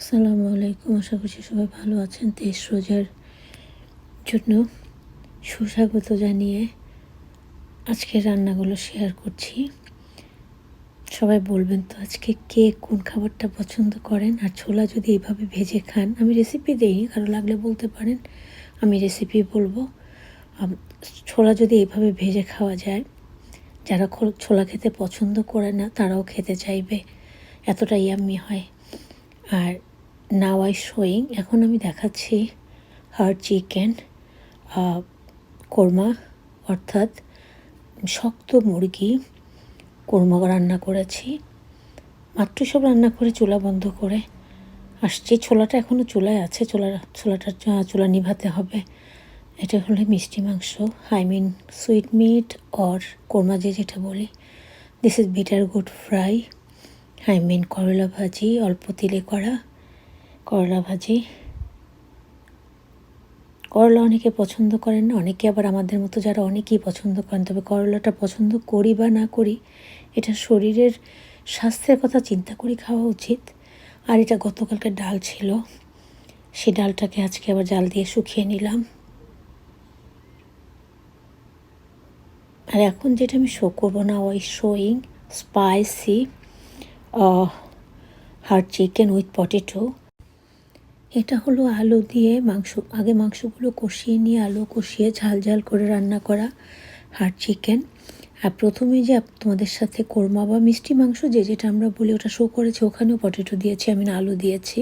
আসসালামু আলাইকুম, আশা করছি সবাই ভালো আছেন। তেইশ রোজার জন্য সুস্বাগত জানিয়ে আজকে রান্নাগুলো শেয়ার করছি। সবাই বলবেন তো আজকে কে কোন খাবারটা পছন্দ করেন? আর ছোলা যদি এইভাবে ভেজে খান, আমি রেসিপি দিইনি, কারও লাগলে বলতে পারেন, আমি রেসিপি বলব। ছোলা যদি এইভাবে ভেজে খাওয়া যায়, যারা ছোলা খেতে পছন্দ করে না, তারাও খেতে চাইবে এতটা ইয়াম্মি হয়। আর নাও আই শোয়িং এখন আমি দেখাচ্ছি হার্ড চিকেন কোরমা, অর্থাৎ শক্ত মুরগি কোরমা রান্না করেছি। মাত্র সব রান্না করে চুলা বন্ধ করে আসছি। ছোলাটা এখনও চুলায় আছে। চোলা, ছোলাটা চুলা নিভাতে হবে। এটা হলো মিষ্টি মাংস। I mean sweet meat or korma যে যেটা বলি। This is bitter gourd fry I mean করলা ভাজি, অল্প তেলে করা। করলা ভাজি। করলা অনেকে পছন্দ করেন না, অনেকে আবার আমাদের মতো যারা অনেকেই পছন্দ করেন, তবে করলাটা পছন্দ করি বা না করি, এটা শরীরের স্বাস্থ্যের কথা চিন্তা করে খাওয়া উচিত। আর এটা গতকালকে ডাল ছিল, সেই ডালটাকে আজকে আবার জাল দিয়ে শুকিয়ে নিলাম। আর এখন যেটা আমি শো করব না, ওই showing spicy her chicken with potato এটা হলো আলু দিয়ে মাংস। আগে মাংসগুলো কষিয়ে নিয়ে আলু কষিয়ে ঝাল ঝাল করে রান্না করা হার্ড চিকেন আর প্রথমে যে তোমাদের সাথে কোরমা বা মিষ্টি মাংস যে যেটা আমরা বলি ওটা শো করেছি, ওখানেও পটেটো দিয়েছি, আমি না আলু দিয়েছি।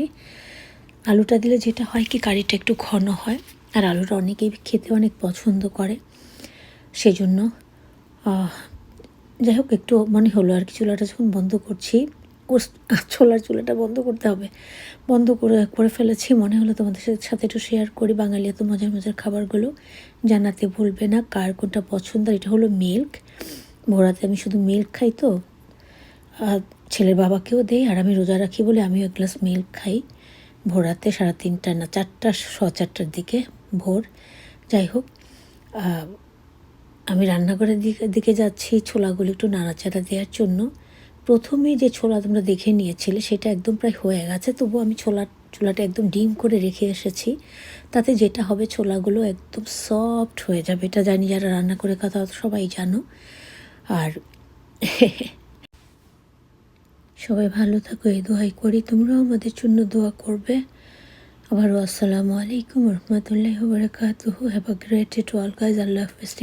আলুটা দিলে যেটা হয় কি, কারিটা একটু ঘন হয়। আর আলুটা অনেকেই খেতে অনেক পছন্দ করে। সেজন্য যাই হোক, একটু মনে হলো আর কি, চুলাটা যখন বন্ধ করছি ছোলার চুলাটা বন্ধ করতে হবে। বন্ধ করে করে ফেলেছি। মনে হলো তোমাদের সাথে- একটু শেয়ার করি। বাঙালি এত মজার মজার খাবারগুলো জানাতে ভুলবে না। কার কোনটা পছন্দ? এটা হলো মিল্ক ভোরাতে আমি শুধু মিল্ক খাই তো। আর ছেলের বাবাকেও দেই। আর আমি রোজা রাখি বলে আমিও এক গ্লাস মিল্ক খাই। ভোরাতে সাড়ে তিনটা না চারটা ছ চারটার দিকে ভোর। যাই হোক আমি রান্নাঘরের দিকে দিকে যাচ্ছি। ছোলাগুলো একটু নাড়াচাড়া দেওয়ার জন্য। প্রথমে যে ছোলা তোমরা দেখে নিয়েছিলে, সেটা একদম প্রায় হয়ে গেছে। তবু আমি ছোলা চুলাটা একদম ডিম করে রেখে এসেছি। তাতে যেটা হবে, ছোলাগুলো একদম সফট হয়ে যাবে। এটা জানি যারা রান্না করে কথা সবাই জানো। আর সবাই ভালো থাকো, এই দোয়াই করি। তোমরাও আমাদের জন্য দোয়া করবে। আবারও আসসালামু আলাইকুম রহমতুল্লাহ বরকাতুহু। Have a great to all guys Allah Hafiz.